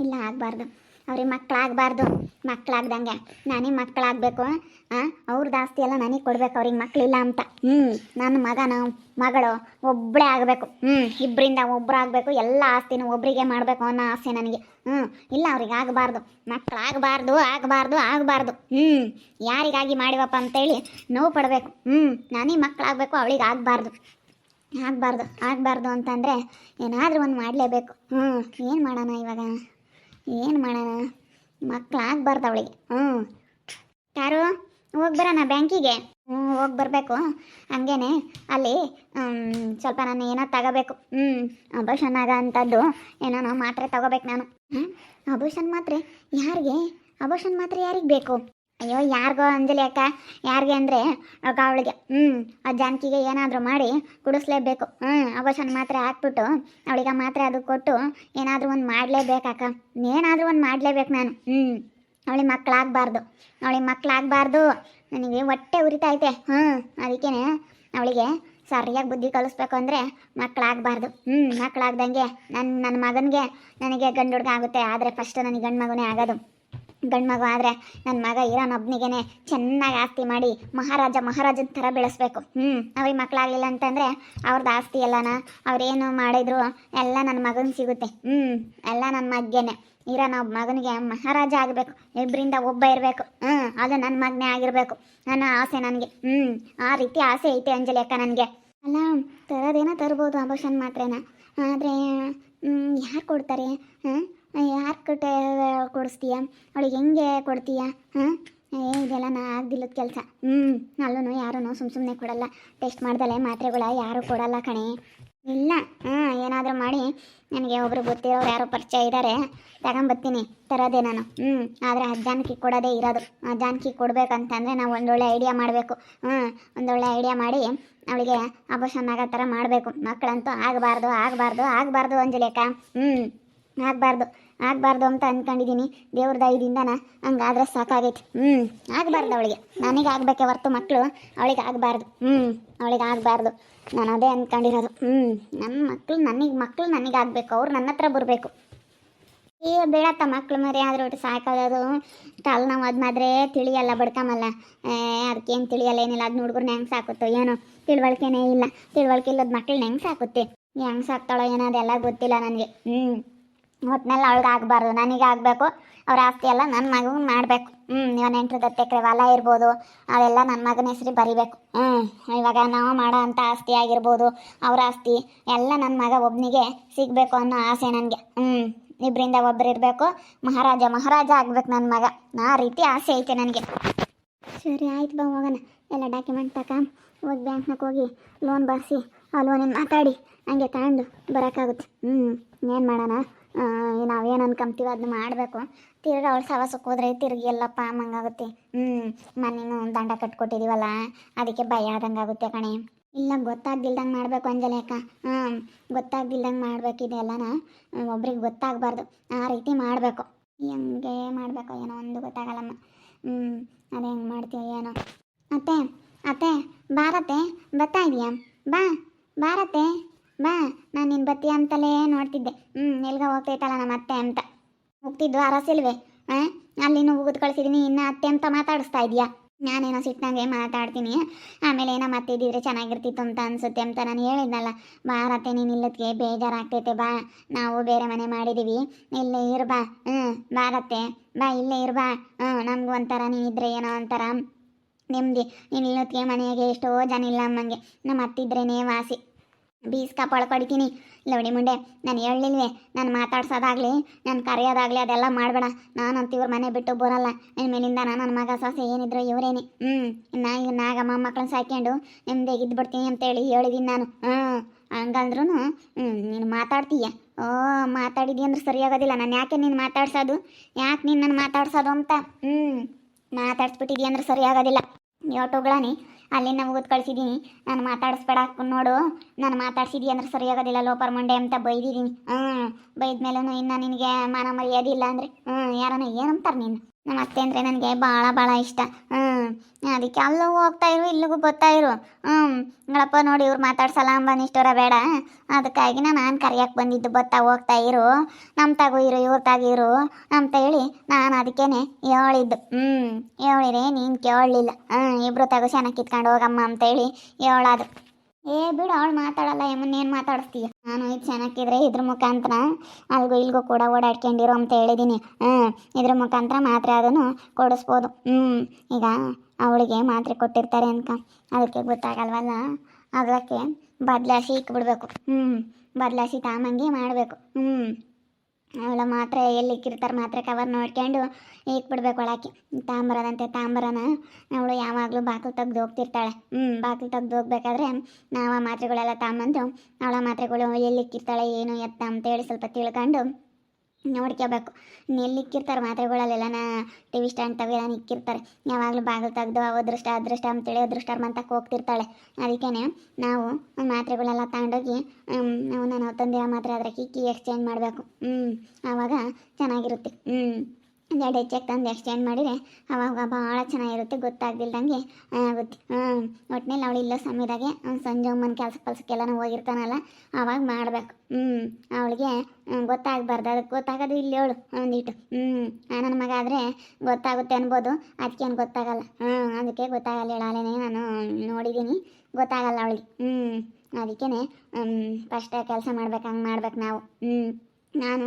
ಇಲ್ಲ ಆಗಬಾರ್ದು. ಅವ್ರಿಗೆ ಮಕ್ಕಳಾಗಬಾರ್ದು ಮಕ್ಕಳಾಗ್ದಂಗೆ ನನಗೆ ಮಕ್ಕಳಾಗಬೇಕು ಅವ್ರದ್ದು ಆಸ್ತಿ ಎಲ್ಲ ನನಗೆ ಕೊಡ್ಬೇಕು ಅವ್ರಿಗೆ ಮಕ್ಕಳಿಲ್ಲ ಅಂತ. ಹ್ಞೂ ನನ್ನ ಮಗನ ಮಗಳು ಒಬ್ಬಳೇ ಆಗಬೇಕು. ಹ್ಞೂ ಇಬ್ಬರಿಂದ ಒಬ್ಬರು ಆಗಬೇಕು ಎಲ್ಲ ಆಸ್ತಿನೂ ಒಬ್ಬರಿಗೆ ಮಾಡಬೇಕು ಅನ್ನೋ ಆಸೆ ನನಗೆ. ಹ್ಞೂ ಇಲ್ಲ ಅವ್ರಿಗೆ ಆಗಬಾರ್ದು. ಮಕ್ಕಳಾಗಬಾರ್ದು ಆಗಬಾರ್ದು ಆಗಬಾರ್ದು. ಹ್ಞೂ ಯಾರಿಗಾಗಿ ಮಾಡಿವಪ್ಪ ಅಂತೇಳಿ ನೋವು ಪಡಬೇಕು. ಹ್ಞೂ ನನಗೆ ಮಕ್ಕಳಾಗಬೇಕು ಅವಳಿಗೆ ಆಗಬಾರ್ದು. ಆಗಬಾರ್ದು ಆಗಬಾರ್ದು ಅಂತಂದರೆ ಏನಾದರೂ ಒಂದು ಮಾಡಲೇಬೇಕು. ಹ್ಞೂ ಏನು ಮಾಡೋಣ ಇವಾಗ? ಏನು ಮಾಡೋಣ? ಮಕ್ಳು ಅವಳಿಗೆ. ಹ್ಞೂ ಯಾರು? ಹೋಗಿ ಬರೋಣ ಬ್ಯಾಂಕಿಗೆ. ಹ್ಞೂ ಹೋಗಿ ಬರಬೇಕು. ಹಂಗೇನೆ ಅಲ್ಲಿ ಸ್ವಲ್ಪ ನಾನು ಏನೋ ತಗೋಬೇಕು. ಹ್ಞೂ ಆಭೂಷಣ ಆಗ ಅಂಥದ್ದು ಏನೋ ಮಾತ್ರೆ ತಗೋಬೇಕು ನಾನು. ಹ್ಞೂ ಆಭೂಷಣ ಮಾತ್ರೆ ಯಾರಿಗೆ? ಆಭೂಷಣ ಮಾತ್ರೆ ಯಾರಿಗೆ ಬೇಕು? ಅಯ್ಯೋ, ಯಾರಿಗೋ ಅಂಜಲಿ ಅಕ್ಕ ಯಾರಿಗೆ ಅಂದರೆ ಅವಳಿಗೆ ಹ್ಞೂ ಆ ಜಾನಕಿಗೆ ಏನಾದರೂ ಮಾಡಿ ಕುಡಿಸ್ಲೇಬೇಕು. ಹ್ಞೂ ಅವಶನ್ ಮಾತ್ರ ಹಾಕ್ಬಿಟ್ಟು, ಅವಳಿಗೆ ಮಾತ್ರ ಮಾತ್ರೆ ಅದು ಕೊಟ್ಟು ಏನಾದರೂ ಒಂದು ಮಾಡಲೇಬೇಕಕ್ಕ ಏನಾದರೂ ಒಂದು ಮಾಡಲೇಬೇಕು ನಾನು. ಹ್ಞೂ ಅವಳಿಗೆ ಮಕ್ಕಳಾಗಬಾರ್ದು ಅವಳಿಗೆ ಮಕ್ಕಳಾಗಬಾರ್ದು ನನಗೆ ಹೊಟ್ಟೆ ಉರಿತೈತೆ. ಹ್ಞೂ ಅದಕ್ಕೇ ಅವಳಿಗೆ ಸರಿಯಾಗಿ ಬುದ್ಧಿ ಕಲಿಸ್ಬೇಕು ಅಂದರೆ ಮಕ್ಕಳಾಗಬಾರ್ದು ಹ್ಞೂ ಮಕ್ಕಳಾಗ್ದಂಗೆ ನನ್ನ ನನ್ನ ಮಗನಿಗೆ ನನಗೆ ಗಂಡು ಹುಡುಗ ಆಗುತ್ತೆ. ಆದರೆ ಫಸ್ಟ್ ನನಗೆ ಗಂಡು ಮಗನೇ ಆಗೋದು. ಗಂಡು ಮಗ ಆದರೆ ನನ್ನ ಮಗ ಇರೋನೊಬ್ನಿಗೇನೆ ಚೆನ್ನಾಗಿ ಆಸ್ತಿ ಮಾಡಿ ಮಹಾರಾಜ ಮಹಾರಾಜನ ಥರ ಬೆಳೆಸ್ಬೇಕು. ಹ್ಞೂ ಅವ್ರಿಗೆ ಮಕ್ಕಳಾಗಲಿಲ್ಲ ಅಂತಂದರೆ ಅವ್ರದ್ದು ಆಸ್ತಿ ಎಲ್ಲನ ಅವ್ರೇನು ಮಾಡಿದ್ರು ಎಲ್ಲ ನನ್ನ ಮಗನಿಗೆ ಸಿಗುತ್ತೆ. ಹ್ಞೂ ಎಲ್ಲ ನನ್ನ ಮಗ್ಗೆನೆ. ಇರೋ ನಾವು ಮಗನಿಗೆ ಮಹಾರಾಜ ಆಗಬೇಕು. ಇಬ್ಬರಿಂದ ಒಬ್ಬ ಇರಬೇಕು. ಹ್ಞೂ ಅದು ನನ್ನ ಮಗನೇ ಆಗಿರಬೇಕು. ನನ್ನ ಆಸೆ ನನಗೆ. ಹ್ಞೂ ಆ ರೀತಿ ಆಸೆ ಐತೆ ಅಂಜಲಿ ಅಕ್ಕ ನನಗೆ. ಅಲ್ಲ, ತರೋದೇನೋ ತರ್ಬೋದು ಆಭೂಷಣ ಮಾತ್ರೇನ. ಆದರೆ ಯಾರು ಕೊಡ್ತಾರೆ? ಹಾಂ ಯಾರು ಕೊಡಿಸ್ತೀಯ? ಅವಳಿಗೆ ಹೆಂಗೆ ಕೊಡ್ತೀಯ? ಹಾಂ? ಏ, ಇದೆಲ್ಲ ನಾ ಆಗ್ದಿಲ್ಲದ ಕೆಲಸ. ಹ್ಞೂ ಅಲ್ಲೂ ಯಾರೂ ಸುಮ್ಮ ಸುಮ್ಮನೆ ಕೊಡಲ್ಲ. ಟೆಸ್ಟ್ ಮಾಡ್ದಲೆ ಮಾತ್ರೆಗಳ ಯಾರೂ ಕೊಡಲ್ಲ ಕಣೆ. ಇಲ್ಲ, ಹಾಂ, ಏನಾದರೂ ಮಾಡಿ. ನನಗೆ ಒಬ್ರು ಗೊತ್ತಿರೋರು ಯಾರೋ ಪರಿಚಯ ಇದ್ದಾರೆ ತಗೊಂಬತ್ತೀನಿ, ತರೋದೇ ನಾನು. ಹ್ಞೂ ಆದರೆ ಆ ಜಾನಕಿ ಕೊಡೋದೇ ಇರೋದು. ಆ ಜಾನಕಿ ಕೊಡಬೇಕಂತಂದರೆ ನಾವು ಒಂದೊಳ್ಳೆ ಐಡಿಯಾ ಮಾಡಬೇಕು. ಹ್ಞೂ ಒಂದೊಳ್ಳೆ ಐಡಿಯಾ ಮಾಡಿ ಅವಳಿಗೆ ಆಪರೇಷನ್ ಆಗೋ ಥರ ಮಾಡಬೇಕು. ಮಕ್ಕಳಂತೂ ಆಗಬಾರ್ದು ಆಗಬಾರ್ದು ಆಗಬಾರ್ದು ಅಂಜಲಿ ಅಕ್ಕ. ಹ್ಞೂ ಆಗಬಾರ್ದು. ಆಗಬಾರ್ದು ಅಂತ ಅಂದ್ಕೊಂಡಿದ್ದೀನಿ ದೇವ್ರ ದಯದಿಂದನ ಹಂಗಾದ್ರೆ ಸಾಕಾಗೈತೆ. ಹ್ಞೂ ಆಗಬಾರ್ದು ಅವಳಿಗೆ. ನನಗೆ ಆಗಬೇಕೆ ಹೊರ್ತು ಮಕ್ಕಳು ಅವಳಿಗೆ ಆಗಬಾರ್ದು. ಹ್ಞೂ ಅವಳಿಗೆ ಆಗಬಾರ್ದು. ನಾನು ಅದೇ ಅಂದ್ಕೊಂಡಿರೋದು ಹ್ಞೂ ನನ್ನ ಮಕ್ಕಳು ನನಗೆ ಮಕ್ಕಳು ನನಗೆ ಆಗಬೇಕು. ಅವ್ರು ನನ್ನ ಹತ್ರ ಬರಬೇಕು. ಏ ಬೇಡತ್ತ ಮಕ್ಳು ಮರಿ ಆದ್ರೆ ಸಾಕಾಗೋದು. ನಾವು ಅದ್ಮಾದ್ರೆ ತಿಳಿಯಲ್ಲ, ಬಡ್ಕಮಲ್ಲ. ಅದಕ್ಕೇನು ತಿಳಿಯಲ್ಲ, ಏನಿಲ್ಲ. ಅದನ್ನ ಹುಡುಗರ್ನ ಹೆಂಗೆ ಸಾಕುತ್ತೋ ಏನೋ. ತಿಳುವಳಿಕೆನೇ ಇಲ್ಲ. ತಿಳುವಳಿಕೆ ಇಲ್ಲದ ಮಕ್ಳನ್ನ ಹೆಂಗೆ ಸಾಕುತ್ತೆ? ಹೆಂಗೆ ಸಾಕ್ತಾಳೋ ಏನೋ ಅದೆಲ್ಲ ಗೊತ್ತಿಲ್ಲ ನನಗೆ. ಹ್ಞೂ ಒಟ್ನಲ್ಲಿ ಅವಳಿಗೆ ಆಗಬಾರ್ದು, ನನಗೆ ಆಗಬೇಕು. ಅವ್ರ ಆಸ್ತಿ ಎಲ್ಲ ನನ್ನ ಮಗನ ಮಾಡಬೇಕು. ಹ್ಞೂ ಇವನ್ ಎಂಟ್ರದ ಎಕರೆ ಹೊಲ ಇರ್ಬೋದು, ಅವೆಲ್ಲ ನನ್ನ ಮಗನ ಹೆಸರು ಬರಿಬೇಕು. ಹ್ಞೂ ಇವಾಗ ನಾವು ಮಾಡೋ ಅಂಥ ಆಸ್ತಿ ಆಗಿರ್ಬೋದು, ಅವ್ರ ಆಸ್ತಿ ಎಲ್ಲ ನನ್ನ ಮಗ ಒಬ್ಬನಿಗೆ ಸಿಗಬೇಕು ಅನ್ನೋ ಆಸೆ ನನಗೆ. ಹ್ಞೂ ಇಬ್ಬರಿಂದ ಒಬ್ಬರು ಇರಬೇಕು. ಮಹಾರಾಜ ಮಹಾರಾಜ ಆಗ್ಬೇಕು ನನ್ನ ಮಗ. ಆ ರೀತಿ ಆಸೆ ಐತೆ ನನಗೆ. ಸರಿ, ಆಯ್ತು ಬಾ ಹೋಗೋಣ ಎಲ್ಲ ಡಾಕ್ಯುಮೆಂಟ್ ತಕ, ಹೋಗಿ ಬ್ಯಾಂಕ್ನಾಗ ಹೋಗಿ ಲೋನ್ ಬರ್ಸಿ, ಆ ಲೋನಿಂದ ಮಾತಾಡಿ, ಹಂಗೆ ತಗೊಂಡು ಬರೋಕ್ಕಾಗುತ್ತೆ ಹ್ಞೂ ಏನು ಮಾಡೋಣ? ನಾವೇನು ಅನ್ಕೊಂತೀವಿ ಅದನ್ನ ಮಾಡಬೇಕು. ತಿರ್ಗಿ ಅವಳು ಸವಾಸಕ್ಕೆ ಹೋದ್ರೆ ತಿರ್ಗಿ ಎಲ್ಲಪ್ಪ ಅಮ್ಮಂಗಾಗುತ್ತೆ ಹ್ಞೂ ಮನೇನು ದಂಡ ಕಟ್ಕೊಟ್ಟಿದ್ದೀವಲ್ಲ ಅದಕ್ಕೆ ಭಯ ಆದಂಗೆ ಆಗುತ್ತೆ ಕಣೆ. ಇಲ್ಲ, ಗೊತ್ತಾಗ್ದಿಲ್ದಂಗೆ ಮಾಡಬೇಕು ಅಂಜಲಿ ಅಕ್ಕ. ಹ್ಞೂ ಗೊತ್ತಾಗ್ದಿಲ್ದಂಗೆ ಮಾಡ್ಬೇಕು ಇದೆಲ್ಲನ. ಒಬ್ರಿಗೆ ಗೊತ್ತಾಗಬಾರ್ದು. ಆ ರೀತಿ ಮಾಡಬೇಕು. ಹೆಂಗೆ ಮಾಡಬೇಕು ಏನೋ ಒಂದು ಗೊತ್ತಾಗಲ್ಲಮ್ಮ. ಹ್ಞೂ ಅದೇ ಹೆಂಗೆ ಮಾಡ್ತೀವಿ ಏನೋ. ಅತ್ತೆ ಅತ್ತೆ, ಬಾರತ್ತೆ, ಬರ್ತಾ ಇದೆಯಾ? ಬಾ, ಬಾರತ್ತೆ. ಬಾ, ನಾನು ನಿನ್ನ ಬತ್ತಿ ಅಂತಲೇ ನೋಡ್ತಿದ್ದೆ. ಹ್ಞೂ ಎಲ್ಗ ಹೋಗ್ತೈತಲ್ಲ ನಮ್ಮ ಅತ್ತೆ ಅಂತ. ಹೋಗ್ತಿದ್ದು ಅರಸಿಲ್ವೇ. ಹಾಂ ಅಲ್ಲಿನೂ ಉಗಿದು ಕಳಿಸಿದ್ದೀನಿ ಇನ್ನು ಅತ್ತೆ ಅಂತ ಮಾತಾಡಿಸ್ತಾ ಇದೆಯಾ? ನಾನೇನೋ ಸಿಟ್ಟಂಗೆ ಮಾತಾಡ್ತೀನಿ. ಆಮೇಲೆ ಏನೋ ಮತ್ತೆ ಇದ್ದಿದ್ರೆ ಚೆನ್ನಾಗಿರ್ತಿತ್ತು ಅಂತ ಅನ್ಸುತ್ತೆ ಅಂತ ನಾನು ಹೇಳಿದ್ನಲ್ಲ. ಬಾರತ್ತೆ ನೀನು ಇಲ್ಲದಕ್ಕೆ ಬೇಜಾರಾಗ್ತೈತೆ, ಬಾ. ನಾವು ಬೇರೆ ಮನೆ ಮಾಡಿದ್ದೀವಿ ಇಲ್ಲೇ ಇರು ಬಾ. ಹ್ಞೂ ಬಾರತ್ತೆ ಬಾ, ಇಲ್ಲೇ ಇರ್ಬಾ ಹ್ಞೂ ನಮಗೂ ಒಂಥರ ನೀನಿದ್ರೆ ಏನೋ ಒಂಥರ ನೆಮ್ಮದಿ. ನೀನು ಇಲ್ಲದಕ್ಕೆ ಮನೆಗೆ ಎಷ್ಟೋ ಜನ ಇಲ್ಲ ಅಮ್ಮಂಗೆ. ನಮ್ಮ ಅತ್ತಿದ್ರೇ ವಾಸಿ. ಬೀಸ್ ಕಾಪಾಳಕ್ಕೆ ಹೊಡಿತೀನಿ ಲವಡಿ ಮುಂಡೆ, ನಾನು ಹೇಳಲಿಲ್ವೇ, ನಾನು ಮಾತಾಡ್ಸೋದಾಗಲಿ, ನಾನು ಕರೆಯೋದಾಗಲಿ, ಅದೆಲ್ಲ ಮಾಡಬೇಡ. ನಾನು ಅಂತ ಇವ್ರ ಮನೆ ಬಿಟ್ಟು ಬರಲ್ಲ. ನನ್ನ ಮೇಲಿಂದ ನನ್ನ ಮಗ ಸೊಸೆ ಏನಿದ್ರು ಇವರೇನೆ. ಹ್ಞೂ ನಾ ಈಗ ನಾಗ ಸಾಕ್ಯಂಡು ನಿಮ್ದು ನೆಮ್ಮದಿಯಾಗಿ ಇದ್ಬಿಡ್ತೀನಿ ಅಂತೇಳಿ ಹೇಳಿದ್ದೀನಿ ನಾನು. ಹ್ಞೂ ಹಂಗಂದ್ರೂ ನೀನು ಮಾತಾಡ್ತೀಯ? ಓ ಮಾತಾಡಿದಿ ಅಂದ್ರೆ ಸರಿಯಾಗೋದಿಲ್ಲ ನಾನು ಯಾಕೆ ನೀನು ಮಾತಾಡ್ಸೋದು? ಯಾಕೆ ನೀನು ನಾನು ಮಾತಾಡ್ಸೋದು ಅಂತ? ಹ್ಞೂ ಮಾತಾಡ್ಸ್ಬಿಟ್ಟಿದ್ಯ ಅಂದ್ರೆ ಸರಿಯಾಗೋದಿಲ್ಲ ಯೋಟೋಗಳಾನಿ ಅಲ್ಲಿಂದ ಮುಗಿದು ಕಳಿಸಿದ್ದೀನಿ ನಾನು ಮಾತಾಡಿಸ್ಬೇಡ. ನೋಡು, ನಾನು ಮಾತಾಡ್ಸಿದ್ದೀನಿ ಅಂದ್ರೆ ಸರಿಯಾಗೋದಿಲ್ಲ ಲೋಪರ್ ಮಂಡೆ ಅಂತ ಬೈದಿದ್ದೀನಿ ಹ್ಞೂ ಬೈದ ಮೇಲೂ ಇನ್ನು ನಿನಗೆ ಮಾನ ಮರ್ಯಾದೆ ಇಲ್ಲ ಅಂದರೆ ಹ್ಞೂ ಯಾರನ್ನ ಏನಂತಾರೆ ನೀನು? ನಮ್ಮ ಅತ್ತೆ ಅಂದರೆ ನನಗೆ ಭಾಳ ಭಾಳ ಇಷ್ಟ. ಹ್ಞೂ ಅದಕ್ಕೆ ಅಲ್ಲೂ ಹೋಗ್ತಾ ಇರು, ಇಲ್ಲಿಗೂ ಬರ್ತಾ ಇರು. ಹ್ಞೂ ನಳಪ್ಪ ನೋಡಿ, ಇವ್ರು ಮಾತಾಡ್ಸಲ್ಲ ಅಂಬನಿಷ್ಟೋರ ಬೇಡ. ಅದಕ್ಕಾಗಿ ನಾನು ಕರಿಯಕ್ಕೆ ಬಂದಿದ್ದು ಬತ್ತಾ ಹೋಗ್ತಾ ಇರು. ನಮ್ಮ ತಗೋ ಇರು, ಇವ್ರ ತಾಗು ಇರು ಅಂತ ಹೇಳಿ ನಾನು ಅದಕ್ಕೇನೆ ಹೇಳಿದ್ದು. ಹ್ಞೂ ಹೇಳಿರಿ ನೀನು ಕೇಳಲಿಲ್ಲ. ಹ್ಞೂ ಇಬ್ಬರು ತಗೋ ಚೆನ್ನಾಗಿ ಕಿತ್ಕೊಂಡು ಹೋಗಮ್ಮ ಅಂತೇಳಿ ಹೇಳೋದು ಏ, ಬಿಡು, ಅವಳು ಮಾತಾಡಲ್ಲ ಏನು ಮಾತಾಡಿಸ್ತೀಯ? ನಾನು ಇದು ಚೆನ್ನಾಗಿದ್ರೆ ಇದ್ರ ಮುಖಾಂತರ ಅಲ್ಗೂ ಇಲ್ಗೂ ಕೂಡ ಓಡಾಡ್ಕೊಂಡಿರೋ ಅಂತ ಹೇಳಿದ್ದೀನಿ ಹ್ಞೂ ಇದ್ರ ಮುಖಾಂತರ ಮಾತ್ರೆ ಅದನ್ನು ಕೊಡಿಸ್ಬೋದು. ಹ್ಞೂ ಈಗ ಅವಳಿಗೆ ಮಾತ್ರೆ ಕೊಟ್ಟಿರ್ತಾರೆ ಅನ್ಕ. ಅದಕ್ಕೆ ಗೊತ್ತಾಗಲ್ವಲ್ಲ? ಅದಕ್ಕೆ ಬದಲಾಯಿಸಿ ಇಕ್ಬಿಡ್ಬೇಕು. ಹ್ಞೂ ಬದಲಾಯಿಸಿ ತಾಮಂಗೆ ಮಾಡಬೇಕು. ಹ್ಞೂ ಅವಳ ಮಾತ್ರ ಎಲ್ಲಿ ಇಕ್ಕಿರ್ತಾರೆ ಮಾತ್ರ ಕವರ್ ನೋಡ್ಕೊಂಡು ಇಕ್ಬಿಡ್ಬೇಕು ಒಳಕ್ಕೆ ತಾಂಬರದಂತೆ ತಾಂಬರನ ಅವಳು ಯಾವಾಗಲೂ ಬಾಗಿಲು ತೆಗ್ದು ಹೋಗ್ತಿರ್ತಾಳೆ. ಹ್ಞೂ ಬಾಗಿಲು ತೆಗ್ದು ಹೋಗ್ಬೇಕಾದ್ರೆ ನಾವು ಆ ಮಾತ್ರೆಗಳೆಲ್ಲ ತಾಂಬಂದು ಅವಳ ಮಾತ್ರೆಗಳು ಎಲ್ಲಿ ಇಕ್ಕಿರ್ತಾಳೆ ಏನು ಎತ್ತ ಅಂತೇಳಿ ಸ್ವಲ್ಪ ತಿಳ್ಕೊಂಡು ನೋಡ್ಕೋಬೇಕು ಎಲ್ಲಿ ಇಕ್ಕಿರ್ತಾರೆ ಮಾತ್ರೆಗಳಲ್ಲೆಲ್ಲ ನಾ ಟಿ ವಿ ಸ್ಟ್ಯಾಂಡ್ ತಗ ಇಕ್ಕಿರ್ತಾರೆ. ಯಾವಾಗಲೂ ಬಾಗಿಲು ತೆಗ್ದು ಅದೃಷ್ಟ ಅದೃಷ್ಟ ಅಂತೇಳಿ ಅದೃಷ್ಟ ಮಂತಕ್ಕೆ ಹೋಗ್ತಿರ್ತಾಳೆ ಅದಕ್ಕೇ ನಾವು ಮಾತ್ರೆಗಳೆಲ್ಲ ತಗೊಂಡೋಗಿ ನಾವು ನಾನು ತಂದಿರೋ ಮಾತ್ರೆ ಅದ್ರ ಇಕ್ಕಿ ಎಕ್ಸ್ಚೇಂಜ್ ಮಾಡಬೇಕು. ಹ್ಞೂ ಆವಾಗ ಚೆನ್ನಾಗಿರುತ್ತೆ. ಹ್ಞೂ ಎರಡು ಹೆಚ್ಚಾಗಿ ತಂದು ಎಕ್ಸ್ಚೇಂಜ್ ಮಾಡಿದರೆ ಅವಾಗ ಭಾಳ ಚೆನ್ನಾಗಿರುತ್ತೆ, ಗೊತ್ತಾಗ್ದಿಲ್ದಂಗೆ ಆಗುತ್ತೆ. ಹ್ಞೂ ಒಟ್ಟಿನಲ್ಲಿ ಅವಳು ಇಲ್ಲ ಸಮಯದಾಗೆ ಸಂಜೆ ಅಮ್ಮನ ಕೆಲಸ ಕೆಲಸಕ್ಕೆಲ್ಲ ಹೋಗಿರ್ತಾನಲ್ಲ, ಅವಾಗ ಮಾಡಬೇಕು. ಹ್ಞೂ ಅವಳಿಗೆ ಗೊತ್ತಾಗಬಾರ್ದು. ಅದಕ್ಕೆ ಗೊತ್ತಾಗೋದು ಇಲ್ಲಿ ಅವಳು ಒಂದಿಟ್ಟು ಹ್ಞೂ ನನ್ನ ಮಗ ಆದರೆ ಗೊತ್ತಾಗುತ್ತೆ ಅನ್ಬೋದು. ಅದಕ್ಕೇನು ಗೊತ್ತಾಗಲ್ಲ. ಹ್ಞೂ ಅದಕ್ಕೆ ಗೊತ್ತಾಗಲ್ಲ ಹೇಳಾಲೇನೆ ನಾನು ನೋಡಿದ್ದೀನಿ. ಗೊತ್ತಾಗಲ್ಲ ಅವಳಿಗೆ. ಹ್ಞೂ ಅದಕ್ಕೇ ಫಸ್ಟ್ ಕೆಲಸ ಮಾಡ್ಬೇಕು, ಹಂಗೆ ಮಾಡ್ಬೇಕು ನಾವು. ಹ್ಞೂ ನಾನು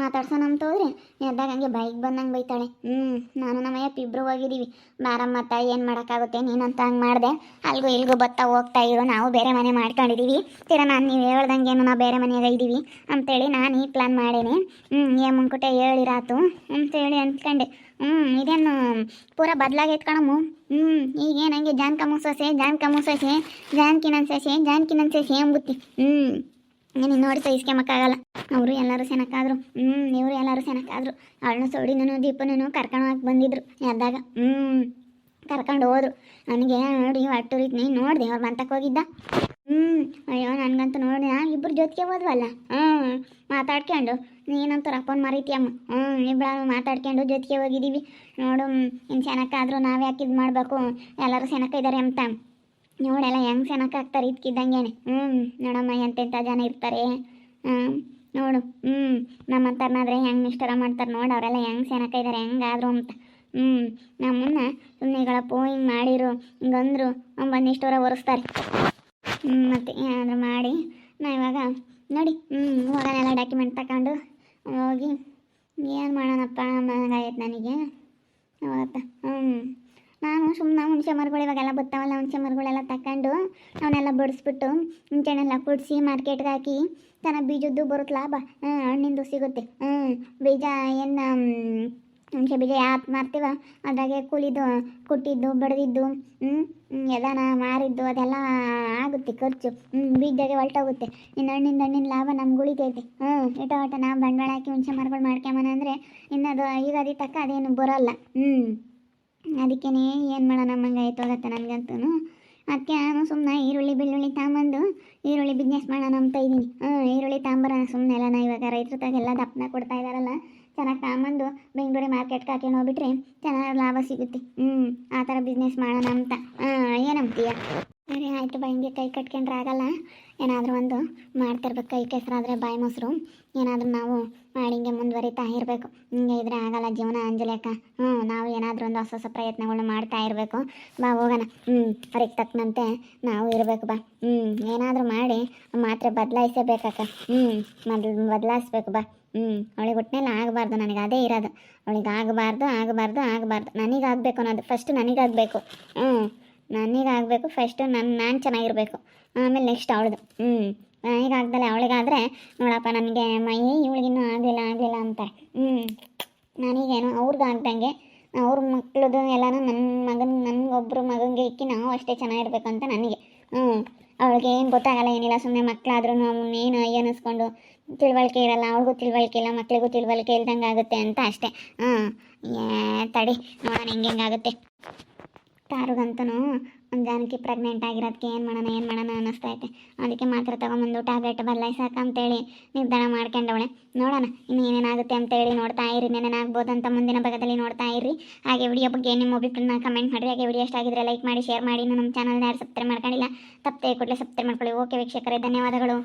ಮಾತಾಡ್ಸೋಣ ಅಂತ ಹೋದ್ರೆ ಎದ್ದಾಗ ಹಂಗೆ ಬೈಕ್ ಬಂದಂಗೆ ಬೈತಾಳೆ. ಹ್ಞೂ ನಾನು ನಮ್ಮಯ್ಯಪ್ಪ ಇಬ್ಬರು ಹೋಗಿದ್ದೀವಿ. ಬಾರಮ್ಮ ತಾಯಿ ಏನು ಮಾಡೋಕ್ಕಾಗುತ್ತೆ? ನೀನಂತ ಹಂಗೆ ಮಾಡಿದೆ. ಅಲ್ಗೂ ಇಲ್ಗೂ ಬತ್ತಾ ಹೋಗ್ತಾ ಇರೋ. ನಾವು ಬೇರೆ ಮನೆ ಮಾಡ್ಕೊಂಡಿದ್ದೀವಿ ತೀರ ನಾನು ನೀವು ಹೇಳ್ದಂಗೆ ನಾವು ಬೇರೆ ಮನೆಯಾಗ ಇದ್ದೀವಿ ಅಂತೇಳಿ ನಾನು ಈ ಪ್ಲ್ಯಾನ್ ಮಾಡೇನಿ. ಹ್ಞೂ ಏ ಮುಂಕುಟೆ ಹೇಳಿರಾತು ಅಂತೇಳಿ ಅಂದ್ಕೊಂಡೆ. ಹ್ಞೂ ಇದೇನು ಪೂರ ಬದಲಾಗಿ ಕಣಮ್ಮು ಹ್ಞೂ ಈಗೇನು ಹಂಗೆ ಜಾನ್ಕ ಮುಸೋಸೆ ಜಾನ್ಕ ಮುಸೋಸೆ ಜಾನ್ಕಿ ನನ್ನ ಸೊಸೆ ಸೊಸೆ ಎಂಬುತ್ತಿ ಹ್ಞೂ ನೀನು ನೋಡಿ ಸಹಿಸ್ಕೊಂಬಕ್ಕಾಗಲ್ಲ ಅವರು ಎಲ್ಲರೂ ಸೆನಕ್ಕಾದ್ರು ಹ್ಞೂ ಇವರು ಎಲ್ಲರೂ ಸೆನಕ್ಕಾದ್ರು ಅವಳನ್ನ ಸೋಡಿನೂ ದೀಪನೂ ಕರ್ಕೊಂಡು ಹೋಗಿ ಬಂದಿದ್ರು. ಎದ್ದಾಗ ಹ್ಞೂ ಕರ್ಕೊಂಡು ಹೋದ್ರು. ನನಗೆ ನೋಡಿ ಒಟ್ಟು ರೀತಿ ನೋಡಿದೆ, ಅವ್ರು ಮಂತಕ್ಕೆ ಹೋಗಿದ್ದ? ಹ್ಞೂ ಅಯ್ಯೋ, ನನಗಂತೂ ನೋಡಿ ಇಬ್ಬರು ಜೊತೆಗೆ ಹೋದ್ವಲ್ಲ? ಹ್ಞೂ ಮಾತಾಡ್ಕೊಂಡು. ನೀನಂತೂ ರಪ್ಪನ್ ಮರೀತಿಯಮ್ಮ. ಹ್ಞೂ ಇಬ್ಬರು ಮಾತಾಡ್ಕೊಂಡು ಜೊತೆಗೆ ಹೋಗಿದ್ದೀವಿ. ನೋಡು ಇನ್ನು ಸೆನಕ್ಕಾದರೂ ನಾವು ಯಾಕೆ ಇದು ಮಾಡಬೇಕು? ಎಲ್ಲರೂ ಸೆನಕ ಇದ್ದಾರೆ ಅಂತ. ನೋಡೆಲ್ಲ, ಹೆಂಗೆ ಸೆನಕ್ ಆಗ್ತಾರೆ ಇದ್ಕಿದ್ದಂಗೆನೆ. ಹ್ಞೂ ನೋಡಮ್ಮ ಎಂತೆಂಥ ಜನ ಇರ್ತಾರೆ. ಹಾಂ ನೋಡು. ಹ್ಞೂ ನಮ್ಮಂತರ್ನಾದ್ರೆ ಹೆಂಗೆ ನಿಷ್ಠರ ಮಾಡ್ತಾರೆ ನೋಡಿ, ಅವರೆಲ್ಲ ಹೆಂಗೆ ಸೆನಕ ಇದ್ದಾರೆ ಹೆಂಗಾದ್ರು ಅಂತ. ಹ್ಞೂ ನಮ್ಮನ್ನ ಸುಮ್ಮನೆಗಳ ಪೋಯಿಂಗ್ ಮಾಡಿರು, ಹಿಂಗಂದ್ರು ಬಂದು ಇಷ್ಟವರ ಒರೆಸ್ತಾರೆ. ಹ್ಞೂ ಮತ್ತು ಏನಾದರೂ ಮಾಡಿ, ನಾ ಇವಾಗ ನೋಡಿ ಹ್ಞೂ ಹೋಗೋನೆಲ್ಲ ಡಾಕ್ಯುಮೆಂಟ್ ತಗೊಂಡು ಹೋಗಿ, ಏನು ಮಾಡೋಣಪ್ಪ ಆಯ್ತು ನನಗೆ. ಅವತ್ತ ಹ್ಞೂ ನಾನು ಸುಮ್ಮನೆ ಹುಣಸೆ ಮರಗಳು ಇವಾಗೆಲ್ಲ ಬರ್ತಾವಲ್ಲ ಹುಣಸೆ ಮರಗಳೆಲ್ಲ ತಗೊಂಡು ಅವನ್ನೆಲ್ಲ ಬಡಿಸ್ಬಿಟ್ಟು ಹುಣಸೆಹಣ್ಣೆಲ್ಲ ಕುಡಿಸಿ ಮಾರ್ಕೆಟ್ಗೆ ಹಾಕಿ ಚೆನ್ನಾಗಿ ಬೀಜದ್ದು ಬರುತ್ತೆ ಲಾಭ ಹಣ್ಣಿಂದು ಸಿಗುತ್ತೆ. ಹ್ಞೂ ಬೀಜ ಏನು ಹುಣಸೆ ಬೀಜ ಯಾಕೆ ಮಾರ್ತೀವ? ಅದ್ರಾಗೆ ಕೂಲಿದ್ದು, ಕುಟ್ಟಿದ್ದು, ಬಡ್ದಿದ್ದು ಹ್ಞೂ ಎಲ್ಲನ ಮಾರಿದ್ದು, ಅದೆಲ್ಲ ಆಗುತ್ತೆ ಖರ್ಚು. ಹ್ಞೂ ಬೀಜದಾಗೆ ಹೊಲ್ಟೋಗುತ್ತೆ. ಇನ್ನು ಹಣ್ಣಿಂದ ಹಣ್ಣಿನ ಲಾಭ ನಮ್ಗೆ ಉಳಿತೈತೆ ಹ್ಞೂ ಇಟ ಒಟ ನಾವು ಬಂಡವಾಳ ಹಾಕಿ ಹುಣಸೆ ಮರಗಳು ಮಾಡ್ಕೊಂಬನ ಅಂದರೆ ಇನ್ನದು ಈಗ ತಕ್ಕ ಅದೇನು ಬರೋಲ್ಲ. ಹ್ಞೂ ಅದಕ್ಕೇ ಏನು ಮಾಡೋಣ ನಮ್ಮಂಗೆ ಆಯ್ತು ಹೋಗತ್ತೆ ನನಗಂತೂ ಅದಕ್ಕೆ ನಾನು ಸುಮ್ಮನೆ ಈರುಳ್ಳಿ, ಬೆಳ್ಳುಳ್ಳಿ ತಗೊಂಬಂದು, ಈರುಳ್ಳಿ ಬಿಸ್ನೆಸ್ ಮಾಡೋಣ ಅಂತ ಇದ್ದೀನಿ. ಹ್ಞೂ ಈರುಳ್ಳಿ ತಗೊಂಬರೋಣ ಸುಮ್ಮನೆ ಎಲ್ಲ ಇವಾಗ ರೈತರ ತಾಗೆಲ್ಲ ದಪ್ಪನ ಕೊಡ್ತಾ ಇದ್ದಾರಲ್ಲ ಚೆನ್ನಾಗಿ ತಗೊಂಬಂದು ಬೆಂಗಳೂರಿ ಮಾರ್ಕೆಟ್ಗೆ ಹಾಕೊಂಡು ಹೋಗ್ಬಿಟ್ರೆ ಚೆನ್ನಾಗಿ ಲಾಭ ಸಿಗುತ್ತೆ. ಹ್ಞೂ ಆ ಥರ ಬಿಸ್ನೆಸ್ ಮಾಡೋಣ ಅಂತ. ಹಾಂ ಏನಂತೀಯ? ಸರಿ, ಆಯಿತು ಹಿಂಗೆ ಕೈ ಕಟ್ಕೊಂಡ್ರೆ ಆಗಲ್ಲ. ಏನಾದರೂ ಒಂದು ಮಾಡ್ತಿರ್ಬೇಕು. ಕೈ ಕೆಸರಾದರೆ ಬಾಯಿ ಮೊಸರು. ಏನಾದರೂ ನಾವು ಮಾಡಿ ಹಿಂಗೆ ಮುಂದುವರಿತಾ ಇರಬೇಕು. ಹಿಂಗೆ ಇದ್ರೆ ಆಗಲ್ಲ ಜೀವನ ಅಂಜಲೇಕ ಹ್ಞೂ ನಾವು ಏನಾದರೂ ಒಂದು ಹೊಸ ಹೊಸ ಪ್ರಯತ್ನಗಳನ್ನ ಮಾಡ್ತಾ ಇರಬೇಕು. ಬಾ, ಹೋಗೋಣ. ಹ್ಞೂ ಅವ್ರಿಗೆ ತಕ್ಕನಂತೆ ನಾವು ಇರಬೇಕು. ಬಾ. ಹ್ಞೂ ಏನಾದರೂ ಮಾಡಿ ಮಾತ್ರೆ ಬದಲಾಯಿಸಬೇಕಕ್ಕ. ಹ್ಞೂ ಮೊದಲು ಬದಲಾಯಿಸ್ಬೇಕು. ಬಾ. ಹ್ಞೂ ಅವಳಿಗೆ ಒಟ್ಟಿನಲ್ಲಿ ಆಗಬಾರ್ದು. ನನಗೆ ಅದೇ ಇರೋದು. ಅವಳಿಗೆ ಆಗಬಾರ್ದು ಆಗಬಾರ್ದು ಆಗಬಾರ್ದು. ನನಗಾಗಬೇಕು ಅನ್ನೋದು. ಫಸ್ಟ್ ನನಗಾಗಬೇಕು. ಹ್ಞೂ ನನಗಾಗಬೇಕು ಫಸ್ಟು ನನ್ನ ನಾನು ಚೆನ್ನಾಗಿರಬೇಕು. ಆಮೇಲೆ ನೆಕ್ಸ್ಟ್ ಅವಳದು. ಹ್ಞೂ ನನಗಾಗ್ದಲ್ಲ ಅವಳಿಗಾದರೆ, ನೋಡಪ್ಪ ನನಗೆ, ಮೈ, ಇವಳಿಗಿನ್ನೂ ಆಗಲಿಲ್ಲ ಆಗಲಿಲ್ಲ ಅಂತ ಹ್ಞೂ ನನಗೇನು ಆಗ್ದಂಗೆ, ಅವ್ರ ಮಕ್ಳದ್ದು ಎಲ್ಲನೂ ನನ್ನ ಮಗನ ನನಗೊಬ್ಬರು ಮಗನಿಗೆ ಇಕ್ಕಿ ನಾವು ಅಷ್ಟೇ ಚೆನ್ನಾಗಿರ್ಬೇಕು ಅಂತ ನನಗೆ. ಹ್ಞೂ ಅವಳಿಗೆ ಏನು ಗೊತ್ತಾಗಲ್ಲ, ಏನಿಲ್ಲ ಸುಮ್ಮನೆ ಮಕ್ಕಳಾದ್ರೂ ಏನು ಅನ್ನಿಸ್ಕೊಂಡು ತಿಳುವಳಿಕೆ ಇರಲ್ಲ, ಅವ್ಳಿಗೂ ತಿಳುವಳಿಕೆ ಇಲ್ಲ ಮಕ್ಕಳಿಗೂ ತಿಳುವಳಿಕೆ ಇಲ್ದಂಗೆ ಆಗುತ್ತೆ ಅಂತ ಅಷ್ಟೇ. ಏ, ತಡಿ, ನೋಡೋಣ ಹೆಂಗೆ ಹೆಂಗಾಗುತ್ತೆ. ತಾರುಗಂತೂ ಒಂದು ಜಾನಕಿ ಪ್ರೆಗ್ನೆಂಟ್ ಆಗಿರೋದಕ್ಕೆ ಏನು ಮಾಡೋಣ ಏನು ಮಾಡೋಣ ಅನ್ನಿಸ್ತೈತೆ. ಅದಕ್ಕೆ ಮಾತ್ರ ತೊಗೊಂಬಂದು ಟ್ಯಾಬ್ಲೆಟ್ ಬದಲಾಯಿಸಾಕ ಅಂತೇಳಿ ನಿರ್ಧಾರ ಮಾಡ್ಕೊಂಡವಳೆ. ನೋಡೋಣ, ಇನ್ನು ಏನೇನಾಗುತ್ತೆ ಅಂತೇಳಿ ನೋಡ್ತಾ ಇರಿ ಏನೇನಾಗ್ಬೋದು ಅಂತ ಮುಂದಿನ ಭಾಗದಲ್ಲಿ ನೋಡ್ತಾ ಇರಿ. ಹಾಗೆ ವಿಡಿಯೋ ಬಗ್ಗೆ ನಿಮ್ಮ ಅಭಿಪ್ರಾಯನ ಕಮೆಂಟ್ ಮಾಡಿರಿ. ಹಾಗೆ ವಿಡಿಯೋ ಇಷ್ಟ ಆಗಿದ್ರೆ ಲೈಕ್ ಮಾಡಿ ಶೇರ್ ಮಾಡಿ. ನಮ್ಮ ಚಾನಲ್ನ ಯಾರು ಸಬ್ಸ್ಕ್ರೈಬ್ ಮಾಡ್ಕೊಂಡಿಲ್ಲ, ತಪ್ಪದೆ ಕೂಡಲೇ ಸಬ್ಸ್ಕ್ರೈಬ್ ಮಾಡ್ಕೊಳ್ಳಿ. ಓಕೆ ವೀಕ್ಷಕರೇ, ಧನ್ಯವಾದಗಳು.